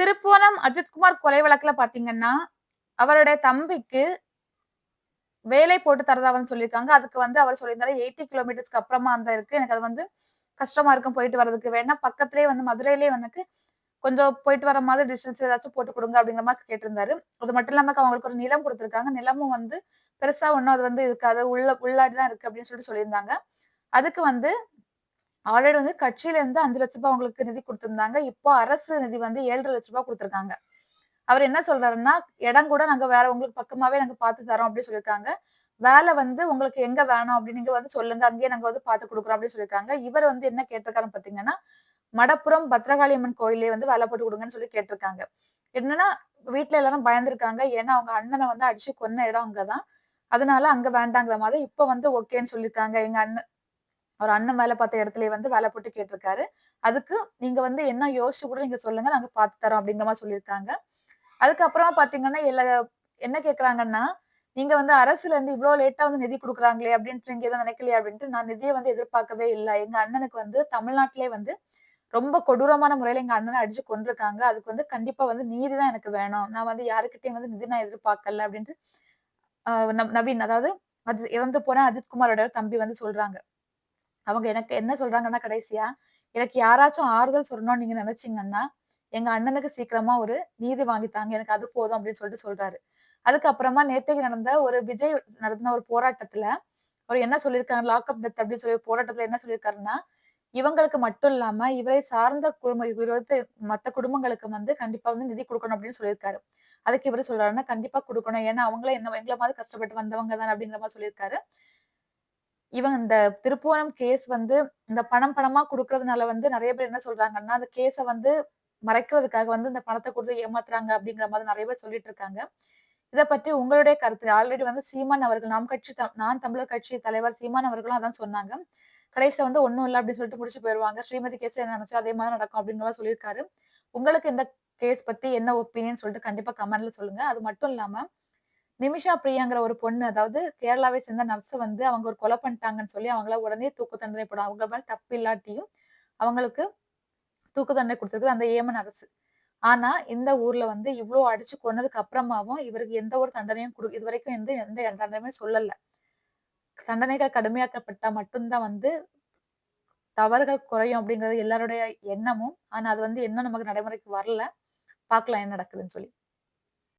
திருப்புவனம் அஜித்குமார் கொலை வழக்குல பாத்தீங்கன்னா அவருடைய தம்பிக்கு வேலை போட்டு தரதா சொல்லியிருக்காங்க. அதுக்கு வந்து அவர் சொல்லியிருந்தாரு எயிட்டி கிலோமீட்டர்ஸ்க்கு அப்புறமா அந்த இருக்கு. எனக்கு அது வந்து கஷ்டமா இருக்கும் போயிட்டு வர்றதுக்கு. வேணா பக்கத்துலயே வந்து மதுரையிலேயே வந்து கொஞ்சம் போயிட்டு வர மாதிரி டிஸ்டன்ஸ் ஏதாச்சும் போட்டு கொடுங்க அப்படிங்கிற மாதிரி கேட்டிருந்தாரு. அது மட்டும் இல்லாம அவங்களுக்கு ஒரு நிலம் கொடுத்துருக்காங்க. நிலமும் வந்து பெருசா ஒன்றும் அது வந்து இருக்காது. உள்ள உள்ளாடி தான் இருக்கு அப்படின்னு சொல்லிட்டு சொல்லியிருந்தாங்க. அதுக்கு வந்து ஆல்ரெடி வந்து கட்சியில இருந்து அஞ்சு லட்ச ரூபாய் அவங்களுக்கு நிதி கொடுத்திருந்தாங்க. இப்போ அரசு நிதி வந்து ஏழரை லட்ச ரூபாய் கொடுத்திருக்காங்க. அவர் என்ன சொல்றாருன்னா இடம் கூட நாங்க வேற உங்களுக்கு பக்கமாவே நாங்க பார்த்து தரோம் அப்படின்னு சொல்லியிருக்காங்க. வேலை வந்து உங்களுக்கு எங்க வேணும்? அப்படின்னு நீங்க வந்து சொல்லுங்க. அங்கேயே நாங்க வந்து பார்த்து கொடுக்குறோம் அப்படின்னு சொல்லியிருக்காங்க. இவர் வந்து என்ன கேட்டிருக்காருன்னு பாத்தீங்கன்னா மடப்புறம் பத்ரகாளி அம்மன் கோயிலே வந்து வேலை போட்டு கொடுங்கன்னு சொல்லி கேட்டிருக்காங்க. என்னன்னா வீட்டுல எல்லாரும் பயந்துருக்காங்க. ஏன்னா அவங்க அண்ணனை வந்து அடிச்சு கொன்ன இடம் அங்கதான். அதனால அங்க வேண்டாங்கிற மாதிரி இப்ப வந்து ஓகேன்னு சொல்லியிருக்காங்க. எங்க அண்ணன் அவர் அண்ணன் வேலை பார்த்த இடத்துல வந்து வேலை போட்டு கேட்டிருக்காரு. அதுக்கு நீங்க வந்து என்ன யோசிச்சு கூட நீங்க சொல்லுங்க நாங்க பார்த்து தரோம் அப்படிங்கிற மாதிரி சொல்லியிருக்காங்க. அதுக்கப்புறமா பாத்தீங்கன்னா எல்லா என்ன கேக்குறாங்கன்னா நீங்க வந்து அரசுல இருந்து இவ்வளவு லேட்டா வந்து நிதி கொடுக்குறாங்களே அப்படின்ட்டு நீங்க எதுவும் நினைக்கலையா அப்படின்ட்டு நான் நிதியை வந்து எதிர்பார்க்கவே இல்லை. எங்க அண்ணனுக்கு வந்து தமிழ்நாட்டிலே வந்து ரொம்ப கொடூரமான முறையில எங்க அண்ணனை அடிச்சு கொண்டிருக்காங்க அதுக்கு வந்து கண்டிப்பா வந்து நீதி தான் எனக்கு வேணும். நான் வந்து யாருக்கிட்டையும் வந்து நிதி நான் எதிர்பார்க்கல அப்படின்ட்டு நவீன் அதாவது அது இறந்து போன அஜித்குமாரோட தம்பி வந்து சொல்றாங்க. அவங்க எனக்கு என்ன சொல்றாங்கன்னா கடைசியா எனக்கு யாராச்சும் ஆறுதல் சொல்லணும்னு நீங்க நினைச்சீங்கன்னா எங்க அண்ணனுக்கு சீக்கிரமா ஒரு நீதி வாங்கித்தாங்க எனக்கு அது போதும் அப்படின்னு சொல்லிட்டு சொல்றாரு. அதுக்கப்புறமா நேத்தைக்கு நடந்த ஒரு விஜய் நடந்த ஒரு போராட்டத்துல அவர் என்ன சொல்லியிருக்காரு லாக்அப் டெத் அப்படின்னு சொல்லி போராட்டத்துல என்ன சொல்லியிருக்காருன்னா இவங்களுக்கு மட்டும் இல்லாம இவரை சார்ந்த குடும்ப இருபத்தி மத்த குடும்பங்களுக்கு வந்து கண்டிப்பா வந்து நிதி கொடுக்கணும் அப்படின்னு சொல்லியிருக்காரு. அதுக்கு இவர் சொல்றாருன்னா கண்டிப்பா கொடுக்கணும். ஏன்னா அவங்களே என்ன எங்களை மாதிரி கஷ்டப்பட்டு வந்தவங்க தான் அப்படிங்கிற மாதிரி சொல்லியிருக்காரு. இவங்க இந்த திருப்புவனம் கேஸ் வந்து இந்த பணம் பணமா கொடுக்கறதுனால வந்து நிறைய பேர் என்ன சொல்றாங்கன்னா அந்த கேஸை வந்து மறைக்கிறதுக்காக வந்து இந்த பணத்தை கொடுத்து ஏமாத்துறாங்க அப்படிங்கிற மாதிரி நிறைய பேர் சொல்லிட்டு இருக்காங்க. இதை பற்றி உங்களுடைய கருத்து. ஆல்ரெடி வந்து சீமான் அவர்கள் நாம் கட்சி த- நான் தமிழர் கட்சி தலைவர் சீமான் அவர்களும் அதான் சொன்னாங்க. கடைசியில் வந்து ஒன்றும் இல்லை அப்படின்னு சொல்லிட்டு முடிச்சு போயிருவாங்க. ஸ்ரீமதி கேஸ் என்ன நினைச்சோ அதே மாதிரி நடக்கும் அப்படிங்கிற சொல்லியிருக்காரு. உங்களுக்கு இந்த கேஸ் பத்தி என்ன ஒப்பீனியன் சொல்லிட்டு கண்டிப்பா கமெண்ட்ல சொல்லுங்க. அது மட்டும் இல்லாம நிமிஷா பிரியாங்கிற ஒரு பொண்ணு அதாவது கேரளாவை சேர்ந்த நர்ஸை வந்து அவங்க ஒரு கொலை பண்ணிட்டாங்கன்னு சொல்லி அவங்கள உடனே தூக்கு தண்டனை போடும். அவங்க மேல தப்பு இல்லாட்டியும் அவங்களுக்கு தூக்கு தண்டனை கொடுத்தது அந்த ஏமன் அரசு. ஆனா இந்த ஊர்ல வந்து இவ்வளவு அடிச்சு கொன்னதுக்கு அப்புறமாவும் இவருக்கு எந்த ஒரு தண்டனையும் கொடு இது வரைக்கும் எந்த எந்த தண்டனையுமே சொல்லல. தண்டனைகள் கடுமையாக்கப்பட்டா மட்டும்தான் வந்து தவறுகள் குறையும் அப்படிங்கிறது எல்லாருடைய எண்ணமும். ஆனா அது வந்து இன்னும் நமக்கு நடைமுறைக்கு வரல. பார்க்கலாம் என்ன நடக்குதுன்னு சொல்லி.